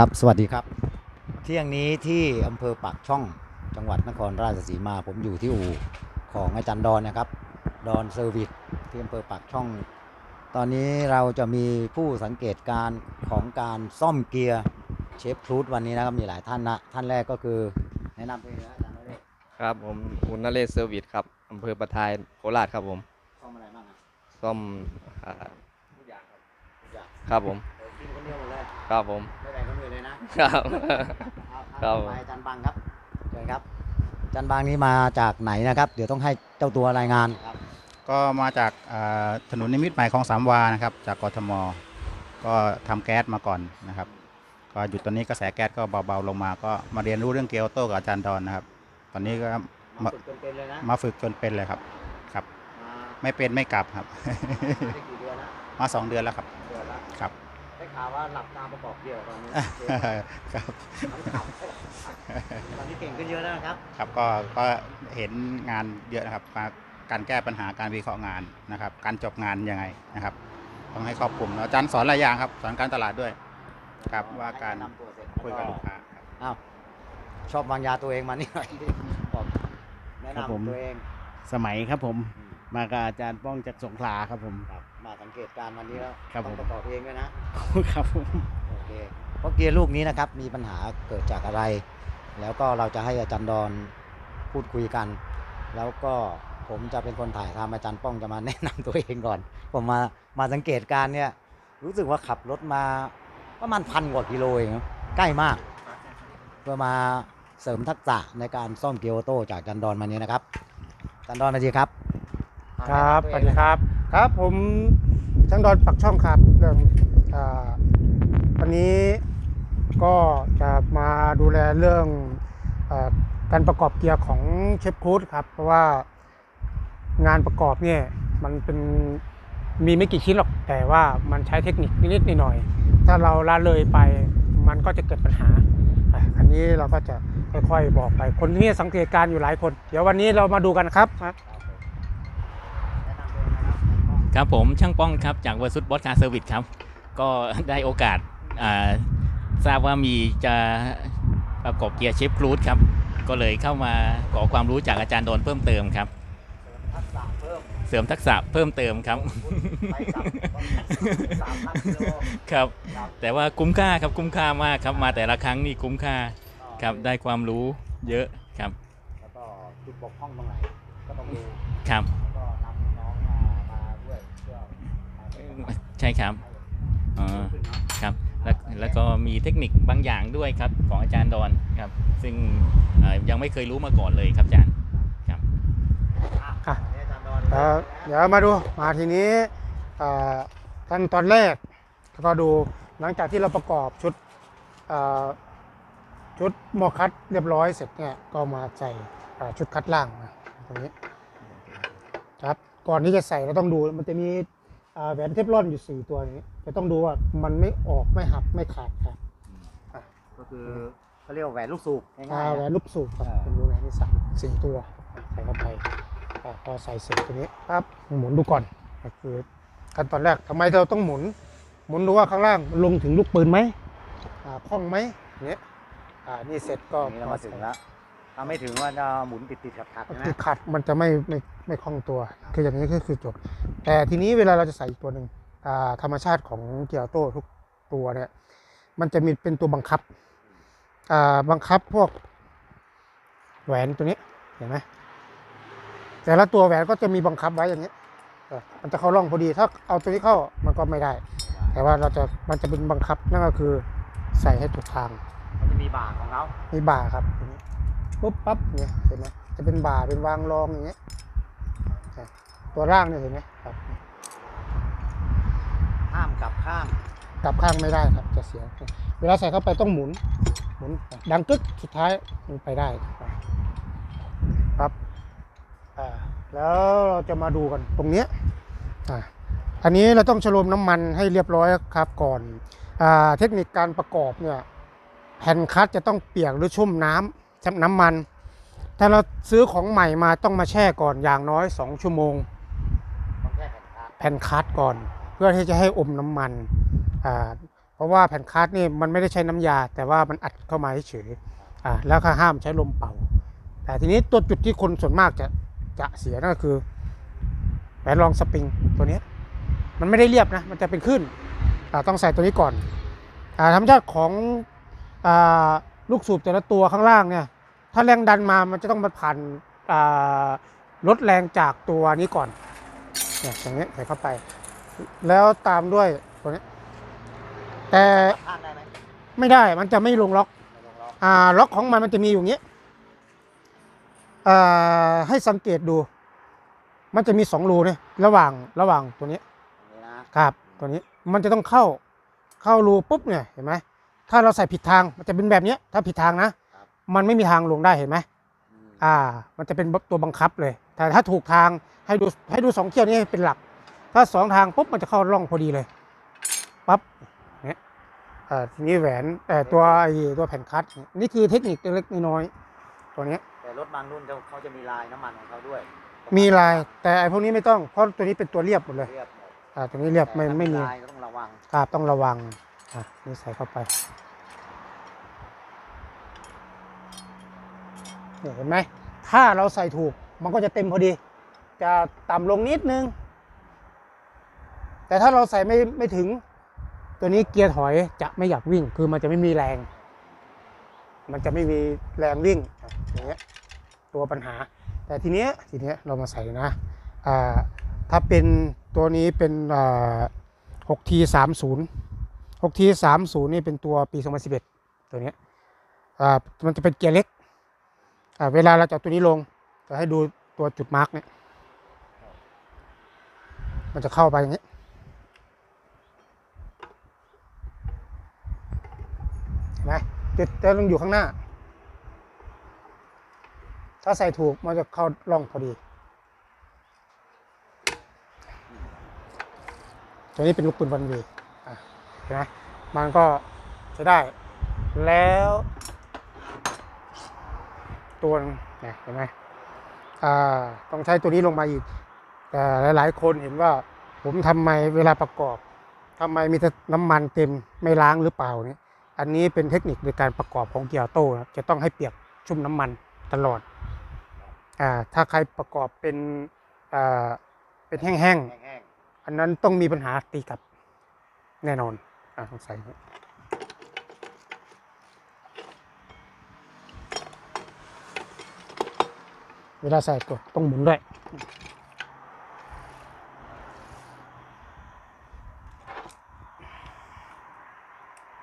ครับ สวัสดีครับ เที่ยงนี้ที่อำเภอปากช่องจังหวัดนครราชสีมา ผมอยู่ที่อู่ของอาจารย์ดอนนะครับ ดอนเซอร์วิสที่อำเภอปากช่อง ตอนนี้เราจะมีผู้สังเกตการณ์ของการซ่อมเกียร์เชฟครูดวันนี้นะครับมีหลายท่านนะ ท่านแรกก็คือแนะนำตัวเองนะอาจารย์นเรศครับผมอุณนเรศเซอร์วิสครับอำเภอประทายโคราชครับผม ซ่อมอะไรบ้างอะซ่อมอ่าทุกอย่างครับทุกอย่างครับผม เออกินคนเดียวหมดเลยครับผม ไม่แบ่ง ครับครับอไปอาจารย์บังครับเชิญครับอาจารย์บังนี้มาจากไหนนะครับ เดี๋ยวต้องให้เจ้าตัวรายงานครับ ก็มาจากอ่าถนนนิมิตรใหม่ของสามวานะครับ จากกทม ก็ทำแก๊สมาก่อนนะครับ ก็หยุดตอนนี้กระแสแก๊สก็เบาๆลงมา ก็มาเรียนรู้เรื่องเกียร์ออโต้กับอาจารย์ดอนนะครับ ตอนนี้ก็มามาฝึกจนเป็นเลยนะมาฝึกจนเป็นเลยครับครับ ไม่เป็นไม่กลับครับ ได้กี่เดือนนะมาสองเดือนแล้วครับ เดือนละครับ ข่าวว่าหลับตาประกอบเดียวตอนนี้ครับตอนนี้เก่งขึ้นเยอะแล้วนะครับ ครับก็ก็เห็นงานเยอะนะครับมาการแก้ปัญหาการวิเคราะห์งานนะครับ การจบงานยังไงนะครับต้องให้ครอบคลุมอาจารย์สอนหลายอย่างครับ สอนการตลาดด้วย ครับว่าการแนะนำตัวเสร็จคุยกับลูกค้าครับอ้าวชอบวางยาตัวเองมานี่หน่อยดิบอกแนะครับผมนำตัวเองสมัยครับผมอืมมากับอาจารย์ป้องจากสงขลาครับผมครับ มาสังเกตการณ์วันนี้แล้วครับต้องผม ประกอบเองด้วยนะครับผม โอเคเพราะเกียร์ลูกนี้นะครับมีปัญหาเกิดจากอะไร แล้วก็เราจะให้อาจารย์ดอนพูดคุยกัน แล้วก็ผมจะเป็นคนถ่ายทำอาจารย์ป้องจะมาแนะนำตัวเองก่อน ผมมามาสังเกตการณ์เนี่ยรู้สึกว่าขับรถมาประมาณพันกว่ากิโลเองครับใกล้มาก เพื่อมาเสริมทักษะในการซ่อมเกียร์ออโต้จากอาจันดอนมานี้นะครับอาจันดอนนาทีครับครับสแนะนำตัววัสเองดีครับ ครับผมช่างดอนปักช่องครับเรื่องอาวันนี้ก็จะมาดูแลเรื่องอการประกอบเกียร์ของเชฟคูดครับ เพราะว่างานประกอบเนี่ยมันเป็นมีไม่กี่ชิ้นหรอกแต่ว่ามันใช้เทคนิคนิดๆหน่อยๆถ้าเราละเลยไปมันก็จะเกิดปัญหาอะอันนี้เราก็จะค่อยๆบอกไปคนที่สังเกตการอยู่หลายคน เดี๋ยววันนี้เรามาดูกันครับ แนะนำตัวเองนะ ครับครับผมช่างป้องครับจากเวอร์ซุดบอสคาร์เซอร์วิสครับ ก็ได้โอกาสอ่าทราบว่ามีจะประกอบเกียร์เชฟครูดครับ ก็เลยเข้ามาขอความรู้จากอาจารย์โดนเพิ่มเติมครับทักษะเพิ่มเสริมทักษะเพิ่มเติมครับไปกลับสามพันกิโลครับครับ แต่ว่าคุ้มค่าครับคุ้มค่ามากครับมาแต่ละครั้งนี่คุ้มค่าครับได้ความรู้เยอะครับแล้วก็จุดบกพร่องตรงไหนก็ต้องดูครับ แล้วก็นำน้องมามาด้วยเพื่อมาเป็น ใช่ครับอ๋อขึ้นเนาะครับแล้วแล้วก็มีเทคนิคบางอย่างด้วยครับของอาจารย์ดอนครับ ซึ่งเอ่อยังไม่เคยรู้มาก่อนเลยครับอาจารย์ครับอะวันนี้อาจารย์ดอนเอ่อเดี๋ยวมาดูมาทีนี้เอ่อขั้นตอนแรกก็ดูหลังจากที่เราประกอบชุดเอ่อชุดหมอคัดเรียบร้อยเสร็จเนี่ยก็มาใส่เอ่อชุดคัดล่างนะตรงนี้ครับก่อนที่จะใส่เราต้องดูมันจะมีเอ่อ แหวนเทฟลอนอยู่4ตัวนี้จะต้องดูว่ามันไม่ออกไม่หักไม่ขาดครับก็คือเขาเรียกว่าแหวนลูกสูบง่ายอ่าๆแหวนะนลูกสูบครับอ่าเป็นรูแหวนที่สามสี่ตัวใส่เข้าไปอ่าพอใส่เสร็จตัวนี้ปั๊บหมุนดูก่อนก็คือขั้นตอนแรกทำไมเราต้องหมุน หมุนดูว่าข้างล่างลงถึงลูกปืนไหมอ่าคล่องไหมอย่างเนี้ยอ่านี่เสร็จก็นี่เรามาถึงแล้ว ถ้าไม่ถึงว่าจะหมุนติดติดๆขัดขัดๆใช่ไหมติดขัดมันจะไม่ไม่ไม่คล่องตัว คืออย่างนี้ก็คือจบ แต่ทีนี้เวลาเราจะใส่อีกตัวหนึ่งอ่าธรรมชาติของเกียร์ออโต้ทุกตัวเนี่ยมันจะมีเป็นตัวบังคับอ่าบังคับพวกแหวนตัวนี้เห็นไหมแต่ละตัวแหวนก็จะมีบังคับไว้อย่างนี้เออมันจะเข้าร่องพอดี ถ้าเอาตัวนี้เข้ามันก็ไม่ได้ แต่ว่าเราจะมันจะเป็นบังคับนั่นก็คือใส่ให้ถูกทาง มันจะมีบ่าของเขามีบ่าครับตรงนี้ ปุ๊บปั๊บเนี่ยเห็นไหมจะเป็นบ่าเป็นวางรองอย่างเงี้ยอะตัวล่างเนี่ยเห็นไหมครับห้ามกลับข้าง กลับข้างไม่ได้ครับ จะเสีย เวลาใส่เข้าไปต้องหมุน หมุนดังกึกสุดท้ายมันไปได้ครับอ่าแล้วเราจะมาดูกันตรงเนี้ยอ่าอันนี้เราต้องชโลมน้ำมันให้เรียบร้อยครับก่อนอ่าเทคนิคการประกอบเนี่ยแผ่นคัดจะต้องเปียกหรือชุ่มน้ำชุ่ม น้ำมันถ้าเราซื้อของใหม่มาต้องมาแช่ก่อนอย่างน้อย 2 ชั่วโมง แผ่นคัดแผ่นคัดก่อน เพื่อที่จะให้อมน้ำมัน เพราะว่าแผ่นคัสนี่มันไม่ได้ใช้น้ำยา แต่ว่ามันอัดเข้ามาเฉยแล้วก็ห้ามใช้ลมเป่า แต่ทีนี้ตัวจุดที่คนส่วนมากจะจะเสียนั่นก็คือแหวนรองสปริงตัวนี้มันไม่ได้เรียบนะ มันจะเป็นคลื่นต้องใส่ตัวนี้ก่อนอธรรมชาติของอลูกสูบแต่ละตัวข้างล่างเนี่ย ถ้าแรงดันมามันจะต้องมาผ่านลดแรงจากตัวนี้ก่อนเนี่ยอย่างนี้ใส่เข้าไป แล้วตามด้วยตัวนี้ แต่ข้างได้ไหมไม่ได้มันจะไม่ลงล็อกไม่ลงล็อกอ่าล็อกของมันมันจะมีอยู่อย่างนี้อ่าให้สังเกตดู มันจะมีสองรูเนี่ยระหว่างระหว่างตัวนี้นนี้นะครับ ตัวนี้มันจะต้องเข้าเข้ารูปุ๊บเนี่ยเห็นไหมถ้าเราใส่ผิดทางมันจะเป็นแบบนี้ถ้าผิดทางนะ มันไม่มีทางลงได้เห็นไหมอืมอ่า มันจะเป็นตัวบังคับเลย แต่ถ้าถูกทางให้ดูให้ดูสองเที่ยวนี้เป็นหลัก ถ้าสองทางปุ๊บมันจะเข้าร่องพอดีเลยปั๊บเนี่ยอ่าทีนี้แหวนแต่อตัวไอ้ตัวแผ่นคัดเนี่ยนี่คือเทคนิคเล็กๆน้อยๆตัวเนี้ยแต่รถบางรุ่นเขาเขาจะมีลายน้ำมันของเขาด้วย มีลาย แต่ไอ้พวกนี้ไม่ต้อง เพราะตัวนี้เป็นตัวเรียบหมดเลยเรียบหมดอ่าตัวนี้เรียบไม่แต่ถ้าไม่มีลายก็ต้องระวังครับต้องระวังอะนี่ใส่เข้าไป เห็นไหมถ้าเราใส่ถูกมันก็จะเต็มพอดี จะต่ำลงนิดนึง แต่ถ้าเราใส่ไม่ไม่ถึง ตัวนี้เกียร์ถอยจะไม่อยากวิ่ง คือมันจะไม่มีแรง มันจะไม่มีแรงวิ่งอย่างเงี้ยตัวปัญหา แต่ทีเนี้ยทีเนี้ยเรามาใส่นะอ่าถ้าเป็นตัวนี้เป็นอ่า 6T 30 6T 30นี่เป็นตัวปี 2011 ตัวเนี้ยอ่ามันจะเป็นเกียร์เล็ก เวลาเราจะเอาตัวนี้ลง จะให้ดูตัวจุดมาร์กเนี่ย มันจะเข้าไปอย่างนี้ เห็นไหมจุดจะต้องอยู่ข้างหน้า ถ้าใส่ถูกมันจะเข้าร่องพอดี ตัวนี้เป็นลูกปืนวันเวย์อะเห็นไหมมันก็ใช้ได้แล้ว ตัวนึงเนี่ยเห็นไหมอ่าต้องใช้ตัวนี้ลงมาอีก แต่หลาย ๆ คนเห็นว่า ผมทำไมเวลาประกอบทำไมมีแต่น้ำมันเต็มไม่ล้างหรือเปล่าเนี่ยอันนี้เป็นเทคนิคในการประกอบของเกียร์ออโต้นะครับจะต้องให้เปียกชุ่มน้ำมันตลอดอ่าถ้าใครประกอบเป็นอ่าเป็นแห้งๆแห้งอันนั้นต้องมีปัญหาตีกลับแน่นอนอะต้องใส่อย่างนี้เวลาใส่ก็ต้องหมุนด้วยๆ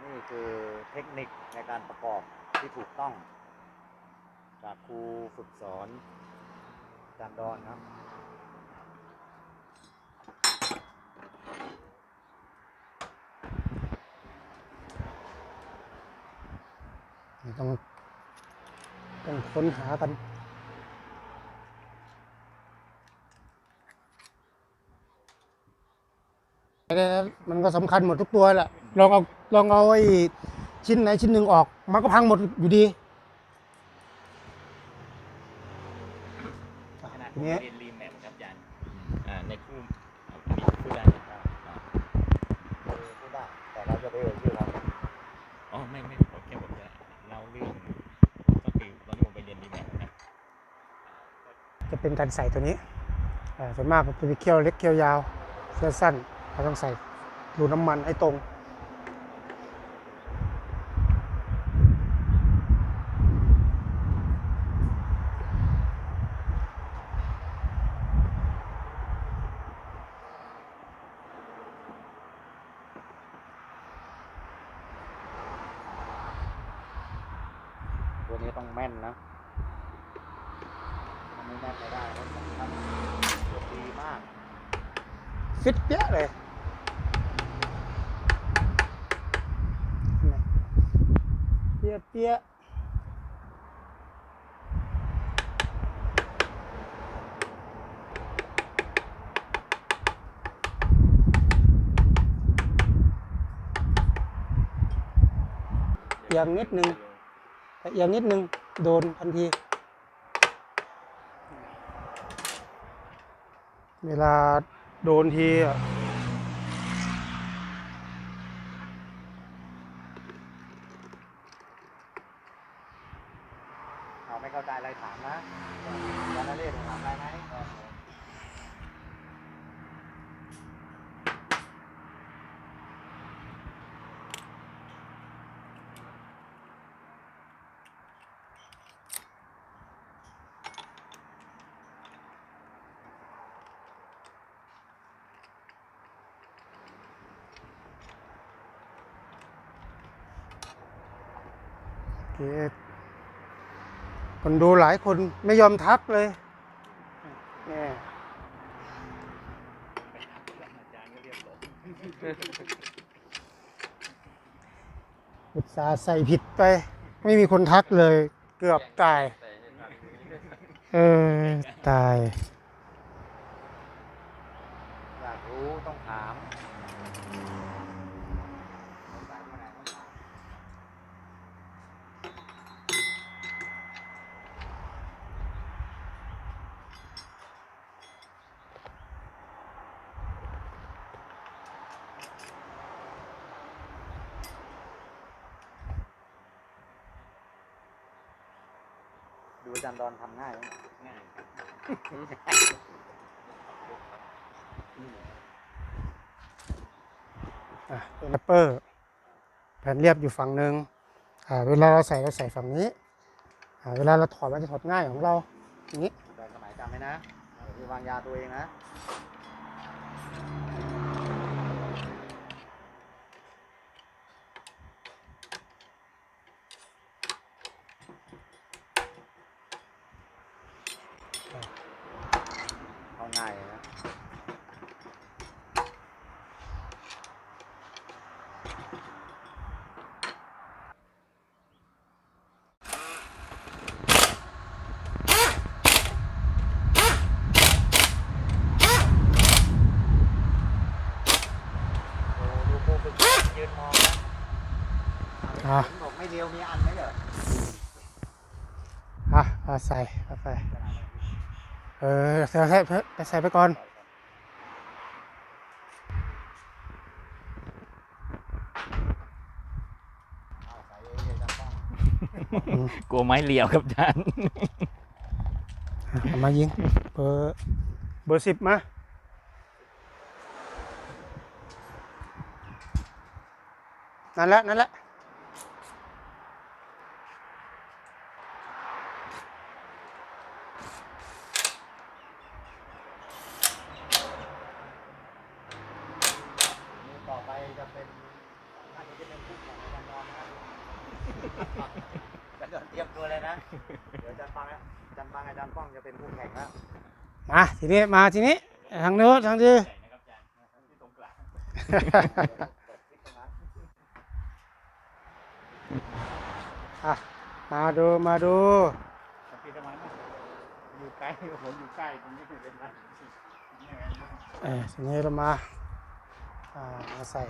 นี่คือเทคนิคในการประกอบที่ถูกต้อง จากครูฝึกสอนอาจารย์ดอนครับต้องต้องค้นหากัน มันก็สำคัญหมดทุกตัวแหละลองเอาลองเอาไอ้ชิ้นไหนชิ้นหนึ่งออก มันก็พังหมดอยู่ดีขนาดทีนี้เรียนรีแมปครับอาจารย์อ่าในคู่อ่ามีคู่ได้ครับอ่าเออพูดได้แต่เราจะไปเอ่ยชื่อเขาอ๋อไม่ไม่ผมแค่ผมจะเล่าเรื่องก็คือตอนที่ผมไปเรียนรีแมปนะครับจะเป็นการใส่ตัวนี้อ่าส่วนมากมันจะมีเขี้ยวเล็กเขี้ยวยาวเสื้อสั้น เราต้องใส่รูน้ำมันให้ตรง ตัวนี้ต้องแม่นนะถ้าไม่แม่นไม่ได้รถสำคัญตัวดีมาก ฟิตเปี้ยเลย เปี้ยเปี้ยเอียงนิดนึงเอียงนิดนึง โดนทันที เวลาโดนทีอะ ไม่เข้าใจอะไรถามนะอาจารย์นเรศถามอะไรไหม โอเคคนดูหลายคนไม่ยอมทักเลยเนี่ยอุตสาใส่ผิดไป ไม่มีคนทักเลย เกือบตาย เออ ตายากรู้ต้องถามสงสัยเมื่อไหร่ต้องถาม ดู อาจารย์ดอนทำง่ายไหมง่ายอะเป็นแรปเปอร์แผ่นเรียบอยู่ฝั่งหนึ่งอ่าเวลาเราใส่เราใส่ฝั่งนี้อ่าเวลาเราถอดมันจะถอดง่ายของเราอย่างนี้แต่สมัยจำไว้นะอย่าไปวางยาตัวเองนะ เอาง่ายเลยนะ ดูดูครูฝึกยืนมองนะ อะเห็นบอกไม่เดียวมีอันไหมเหรออะเอาใส่เอาไปเออใส่ใส่ไปใส่ไปก่อนเอาใส่เองเลยจำต้องกลัวไม้เรียวครับอาจารย์อะเอามายิงเบอร์เบอร์สิบมานั่นแหละนั่นแหละ นี่ต่อไป จะเป็นอันนี้จะเป็นผู้แข่งในการนอนนะครับจะเดินเตรียมตัวเลยนะ เดี๋ยวอาจารย์ปังนะอาจารย์ปังอาจารย์ป้องจะเป็นผู้แข่งแล้วมาทีนี้มาทีนี้ทางโน้นทางนี้อะมาดูมาดูอยู่ใกล้ผมอยู่ใกล้ตรงนี้เป็นไรเออทีนี้เรามาอ่า มาใส่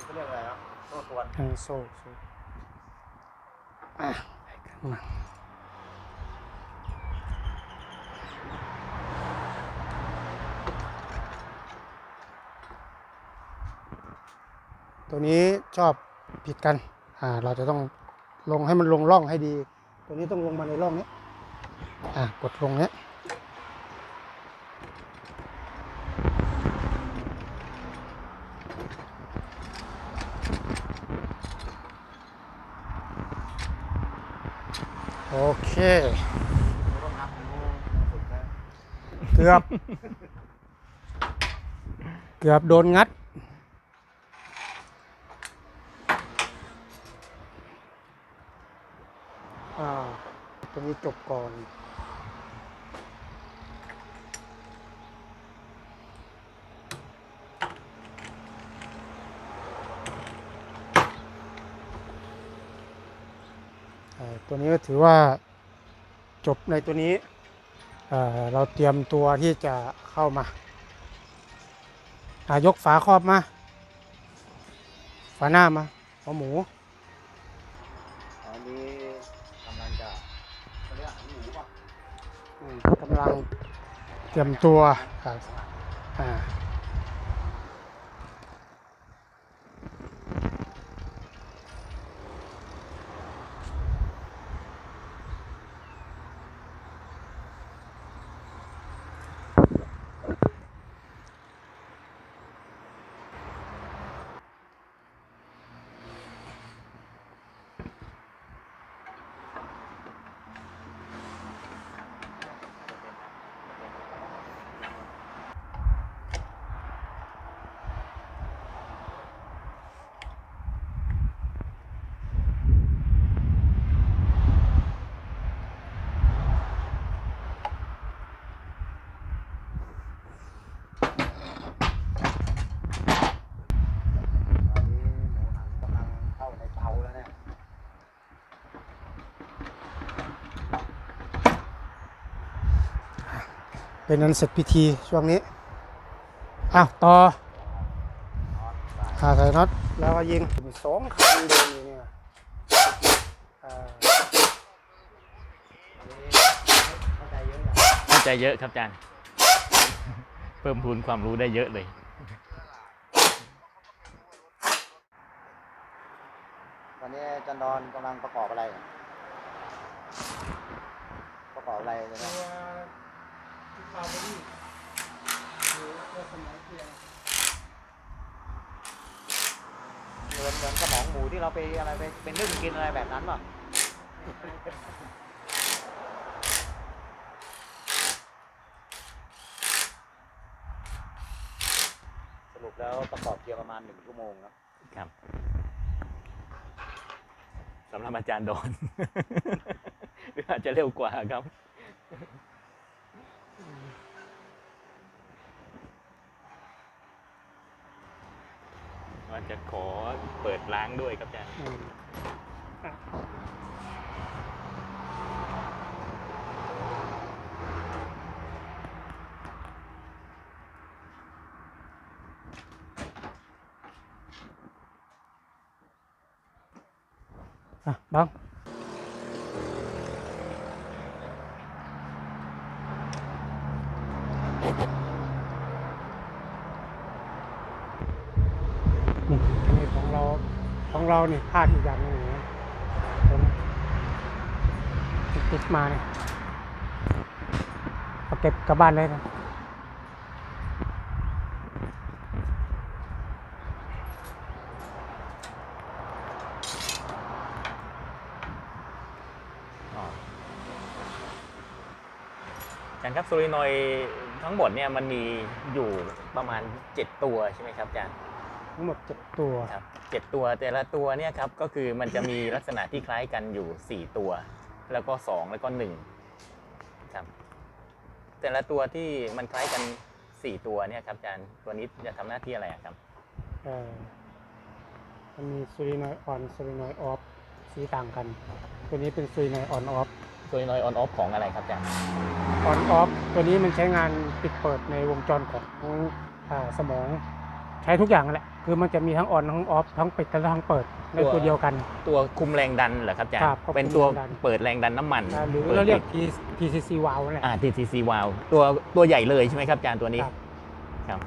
เขาเรียกอะไรครับโซ่ตรวนเออโซ่โซ่อะไปกันมาตัวนี้ชอบผิดกัน อ่า เราจะต้องลงให้มันลงร่องให้ดี ตัวนี้ต้องลงมาในร่องนี้ อ่า กดลงเนี้ย โอเค ต้องทำดูฝึกนะ เกือบ เกือบโดนงัด อ่า ตรงนี้จบก่อนตัวนี้ก็ถือว่าจบในตัวนี้ เอ่อเราเตรียมตัวที่จะเข้ามาอายกฝาครอบมา ฝาหน้ามาหัวหมูอันนี้กำลังจะเขาเรียกอาหารหมูป่ะอืมกำลังเตรียมตัวครับอ่า เป็นอันเสร็จพิธีช่วงนี้อ้าวต่อขาใส่น็อตแล้วก็ยิงมีสองคันเดินอยู่เนี่ยอ่าเข้าใจเยอะครับอาจารย์ เพิ่มพูนความรู้ได้เยอะเลยตอนนี้อาจันดอนกำลังประกอบอะไรอะประกอบอะไรเลยนะตัวคาร์บอดี้หรือตัว สมองเกียร์เหมือนเหมือนสมองหมูที่เราไปอะไรไปเป็นนึ่งกินอะไรแบบนั้นป่ะสรุปแล้วประกอบเกียร์ประมาณหนึ่งชั่วโมงครับ ครับสำหรับอาจารย์โดนหรืออาจจะเร็วกว่าครับ จะขอเปิดล้างด้วยครับอาจารย์อืมอะอะบังนี่อันนี้ของเราของ เรานี่พลาดอีกอย่างหนึงนะเห็นไหมติดติดมาเนี่ยเอาเก็บกลับบ้านเลยนะอ๋ออาจารย์ครับโซลินอยด์ทั้งหมดเนี่ยมันมีอยู่ประมาณ 7 ตัวใช่ไหมครับอาจารย์ทั้งหมดเจ็ดตัว ครับ เจ็ดตัวแต่ละตัวเนี่ยครับก็คือมันจะมีลักษณะที่คล้ายกันอยู่ 4 ตัว แล้วก็ 2 แล้วก็1ครับแต่ละตัวที่มันคล้ายกัน 4 ตัวเนี่ยครับอาจารย์ตัวนี้จะทำหน้าที่อะไรอะครับเอ่อมันมีซูรินอยออนซูรินอยออฟสีต่างกัน ตัวนี้เป็นซูรินอยออนออฟโซลินอยด์ออนออฟของอะไรครับอาจารย์ออนออฟตัวนี้มันใช้งานปิดเปิดในวงจรของอาสมองใช้ทุกอย่างนั่นแหละคือมันจะมีทั้งออนทั้งออฟทั้งปิดและทั้งเปิดในตัวเดียวกัน ตัวคุมแรงดันเหรอครับอาจารครัย์บควบคุมเป็นตัวแรงดัน เปิดแรงดันน้ำมันอ่าหรือปิดเราเรียกปิด T- TCC valve นั่นแหละ อ่า TTC valve ตัวตัวใหญ่เลยใช่ไหมครับอาจารย์ตัวนี้ ครับ ครับ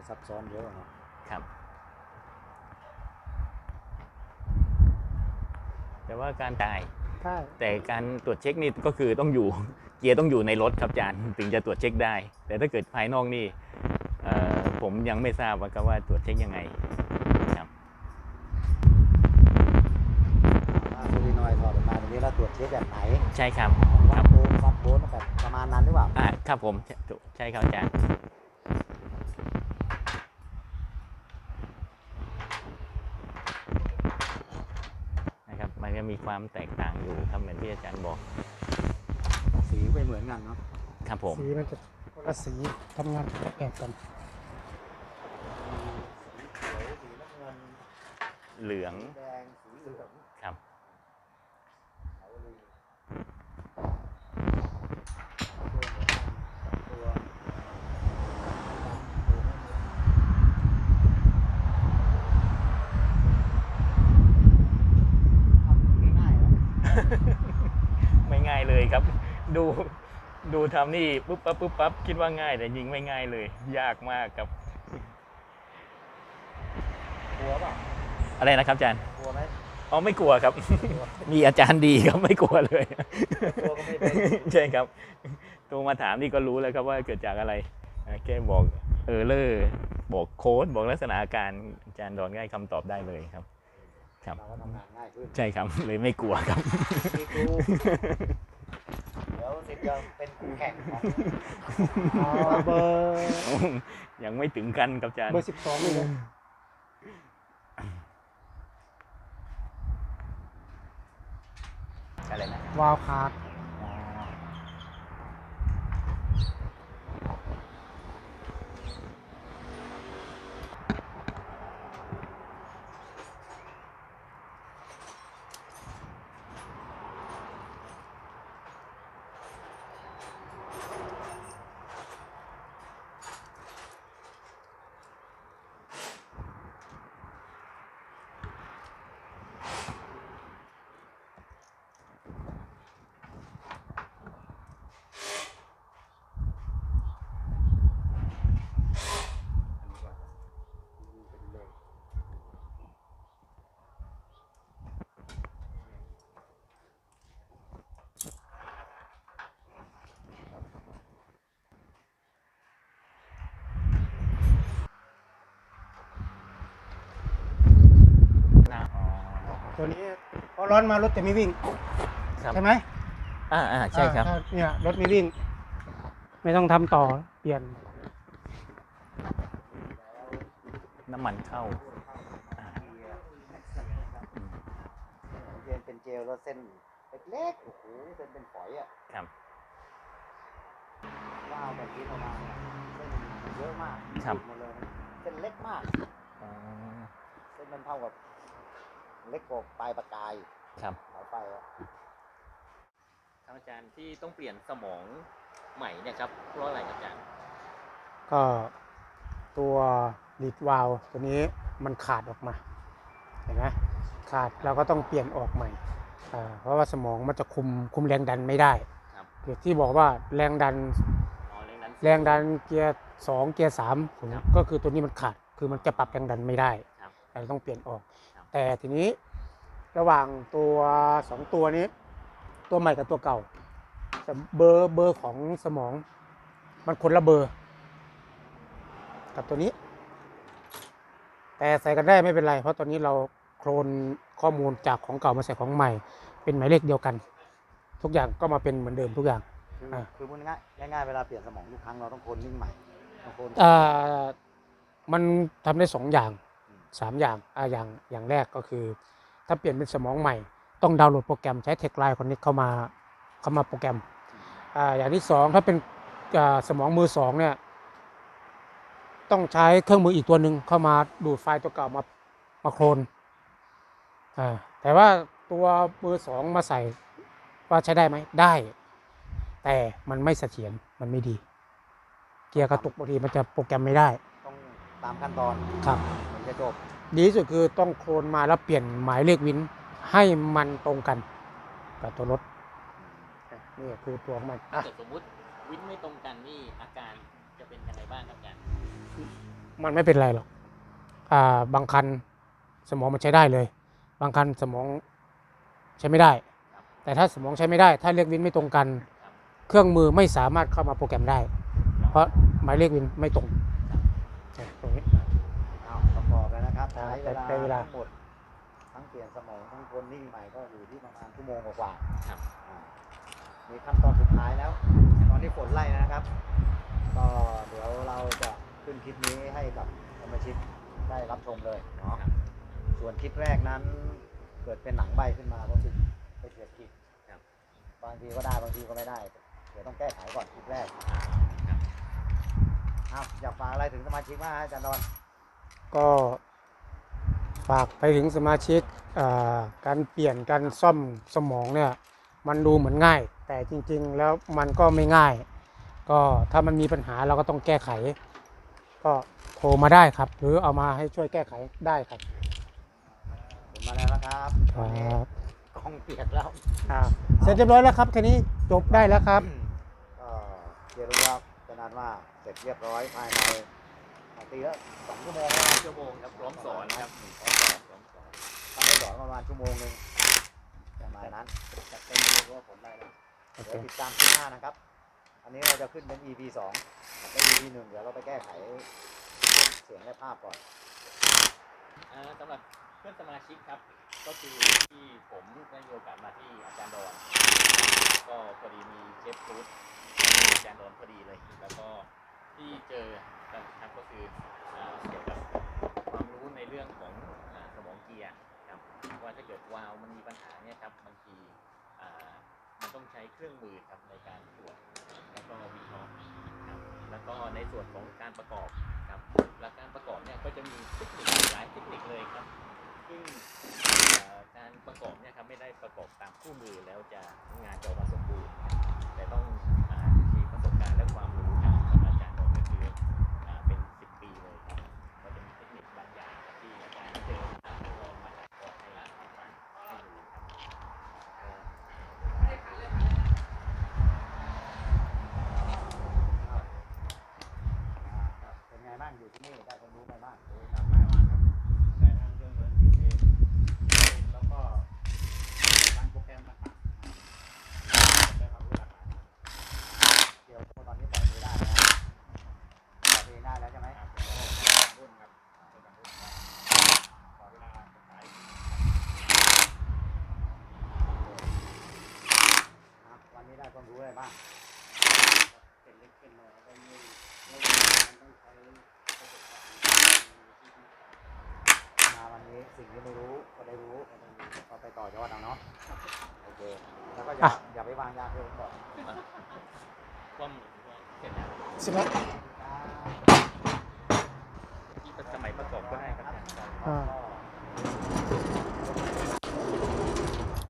อุปกรณ์เนี่ยซับซ้อนเยอะเนาะครับ แต่ว่าการจ่ายใช่แต่การตรวจเช็คนี่ก็คือต้องอยู่ เกียร์ต้องอยู่ในรถครับอาจารย์ถึงจะตรวจเช็คได้ แต่ถ้าเกิดภายนอกนี่เอ่อผมยังไม่ทราบว่าครับว่าตรวจเช็คยังไงครับว่าซูรินอยด์ถอดออกมาตรงนี้แล้วตรวจเช็คแบบไหน ใช่ครับควัรัดบโอห์มวัดโวลต์แบบประมาณนั้นหรือเปล่าอ่าครับผมใช่ใช่ครับอาจารย์นะครับมันจะมี ความแตกต่างอยู่ครับเหมือนที่อาจารย์บอก สีไม่เหมือนกันเนาะครับผมสีมันจะคนละสีทำงานแอบกันสีเขียวสีน้ำเงินเหลืองสีแดงสีเหลือง ครับ เขาเลยตัวง่ายๆเหรอ ไม่ง่ายเลยครับ ดูดูทำนี่ปุ๊บปั๊บปุ๊บปั๊บคิดว่าง่ายแต่ยิงไม่ง่ายเลย ยากมากครับกลัวเปล่าอะไรนะครับอาจารย์กลัวไหมอ๋อไม่กลัวครับ มีอาจารย์ดีครับไม่กลัวเลย กลัวก็ไม่เป็นใช่ครับโทรมาถามนี่ก็รู้แล้วครับว่าเกิดจากอะไรอ่าแค่บอกเออเลอร์บอกโค้ดบอกลักษณะอาการอาจารย์ดอนง่ายคำตอบได้เลยครับ ครับ เราก็ทำงานง่ายขึ้นใช่ครับเลยไม่กลัวครับ มีครูเดี๋ยว สิทธิ์จะเป็นคู่แข่งของอ๋อเบอร์ยังไม่ถึงกันครับอาจารย์เบอร์สิบสองนี่เลยอะไรนะวาวคาร์ ตัวนี้พอร้อนมารถจะไม่วิ่งครับ ใช่ไหมอ่าอ่าใช่ครับ อ่าถ้าเนี่ยรถไม่วิ่ง ไม่ต้องทำต่อเปลี่ยนน้ำมันเข้าอ่าเรียนเป็นเจลแล้วเส้นเล็กๆโอ้โหเส้นเป็นฝอยอะครับ ว้าวแบบนี้ออกมาเนี่ยเส้นมันเยอะมากครับหมดเลยนะเส้นเล็กมาก อ๋อเส้นมันเท่ากับ เล็กกว่าปลายปากกายครับสายไฟอะครับอาจารย์ที่ต้องเปลี่ยนสมองใหม่เนี่ยครับเพราะอะไรครับอาจารย์ก็ตัวลีดวาลวตัวนี้มันขาดออกมาเห็นไหมขาดเราก็ต้องเปลี่ยนออกใหม่อ่าเพราะว่าสมองมันจะคุมคุมแรงดันไม่ได้ครับคือที่บอกว่าแรงดันอ๋อแรงดันแรงดันเกียร์สองเกียร์สามครับก็คือตัวนี้มันขาดคือมันจะปรับแรงดันไม่ได้ครับ เราต้องเปลี่ยนออก ครับ แต่ทีนี้ระหว่างตัวสองตัวนี้ ตัวใหม่กับตัวเก่าแต่เบอร์เบอร์ของสมอง มันคนละเบอร์ กับตัวนี้ แต่ใส่กันได้ไม่เป็นไร เพราะตอนนี้เราโคลนข้อมูลจากของเก่ามาใส่ของใหม่ เป็นหมายเลขเดียวกัน ทุกอย่างก็มาเป็นเหมือนเดิมทุกอย่าง คืออ่า คือพูดง่ายๆง่ายๆเวลาเปลี่ยนสมองทุกครั้งเราต้องโคนนิ่งใหม่ต้องโคนอ่ามันทำได้สองอย่าง สามอย่างอ่าอย่างอย่างแรกก็คือ ถ้าเปลี่ยนเป็นสมองใหม่ ต้องดาวน์โหลดโปรแกรมใช้เทคไลน์คนนี้เข้ามาเข้ามาโปรแกรมอ่าอย่างที่สองถ้าเป็นอ่าสมองมือสองเนี่ยต้องใช้เครื่องมืออีกตัวหนึ่งเข้ามาดูดไฟล์ตัวเก่ามามาโคลนอ่าแต่ว่าตัวมือสองมาใส่ว่าใช้ได้ไหมได้ แต่มันไม่เสถียรมันไม่ดี เกียร์กระตุกบางทีมันจะโปรแกรมไม่ได้ ต้องตามขั้นตอนครับถึง จะจบ ดีที่สุดคือต้องโคลนมาแล้วเปลี่ยนหมายเลขวินให้มันตรงกัน กับตัวรถนี่คือตัวของมันอะถ้าเกิดสมมุติวินไม่ตรงกันนี่อาการจะเป็นยังไงบ้างครับอาจารย์มันไม่เป็นไรหรอก อ่า บางคันสมองมันใช้ได้เลย บางคันสมองใช้ไม่ได้ แต่ถ้าสมองใช้ไม่ได้ ถ้าเลขวินไม่ตรงกัน เครื่องมือไม่สามารถเข้ามาโปรแกรมได้ เพราะหมายเลขวินไม่ตรงเนี่ยตรงนี้ เอาประกอบ แล้วนะครับอ่าใช้เวลาใช้เวลา ทั้งหมดทั้งเปลี่ยนสมองทั้งโคนนิ่งใหม่ก็อยู่ที่ประมาณชั่วโมงกว่าๆครับ อ่ามีขั้นตอนสุดท้ายแล้ว ตอนนี้ฝนไล่นะครับ ก็เดี๋ยวเราจะขึ้นคลิปนี้ให้กับสมาชิกได้รับชมเลยเนาะ ครับส่วนคลิปแรกนั้น เกิดเป็นหนังใบขึ้นมาก็คือไปเสียคลิปครับ บางทีก็ได้บางทีก็ไม่ได้ เดี๋ยวต้องแก้ไขก่อนคลิปแรกครับอ้าวอยากฝากอะไรถึงสมาชิกบ้างฮะอาจารย์ดอน ก็ ฝากไปถึงสมาชิกอ่าการเปลี่ยนการซ่อมสมองเนี่ยมันดูเหมือนง่าย แต่จริงๆแล้วมันก็ไม่ง่าย ก็ถ้ามันมีปัญหาเราก็ต้องแก้ไข ก็โทรมาได้ครับ หรือเอามาให้ช่วยแก้ไขได้ครับผมมาแล้วนะครับคตอนนี้รับกล้องเปียกแล้วอ่าเสร็จเรียบร้อยแล้วครับทีนี้จบได้แล้วครับก็เรียกได้ว่าจะนานว่าเสร็จเรียบร้อยภายใน ตีละสองชั่วโมงแล้วนะชั่วโมงครับพร้อมสอนครับพร้อมสอนพร้อมสอนทำได้สอนประมาณชั่วโมงหนึ่งประมาณนั้นจะเต็มรู้ว่าผลได้แล้วโอเคเดี๋ยวติดตามที่หน้านะครับ อันนี้เราจะขึ้นเป็น EP สองแล้ว EP หนึ่งเดี๋ยวเราไปแก้ไขเสียงและภาพก่อนอ่าสำหรับเพื่อนสมาชิกครับ ก็คือที่ผมได้มีโอกาสมาที่อาจารย์ดอนก็พอดีมีเชฟฟรุตอาจารย์ดอนพอดีเลยแล้วก็ ที่เจอนะครับก็คือเกี่ยวกับความรู้ในเรื่องของสมองเกียร์ครับว่าถ้าเกิดวาล์วมันมีปัญหาเนี่ยครับบางทีมันต้องใช้เครื่องมือครับในการตรวจแล้วก็วิเคราะห์ครับแล้วก็ในส่วนของการประกอบครับและการประกอบเนี่ยก็จะมีเทคนิคหลายเทคนิคเลยครับซึ่งการประกอบเนี่ยครับไม่ได้ประกอบตามคู่มือแล้วจะงานจะออกมาสมบูรณ์แต่ต้องอมีประสบการณ์และความรู้ครับของอาจารย์บอกก็คืออ่าเป็นสิบปีเลยครับก็จะมีเทคนิคบางอย่างครับที่อาจารย์เจอครับลองมาถ่ายทอดให้ให้ฟังให้ดูครับก็ เป็นไงบ้างอยู่ที่นี่ ได้ความรู้ไปบ้ากเลยมากครับในทางเรื่องเงินดีเซลแล้วก็การโปรแกรมต่างๆได้ความรู้หลากหลาย เกียวโตตอนนี้ปล่อยมือได้แล้วปล่อยเองได้แล้วใช่ไหม ครับแล้วก็รุ่นครับเป็นรุ่นครับขอเวลาขาย ครับวันนี้ได้ความรู้อะไรบ้าง เป็นเล็กเป็นน้อยแล้วก็มีแล้วมันต้องใช้ประสบการณ์ที่ดี มา วันนี้สิ่งที่ไม่รู้ก็ได้รู้ก็ไปต่อยอดเอาเนาะโอเคแล้วก็อย่าอย่าไปวางยาเพิ่มก่อนว่าเสร็จแล้วเสร็จแล้วที่สมัยประกอบก็ได้ค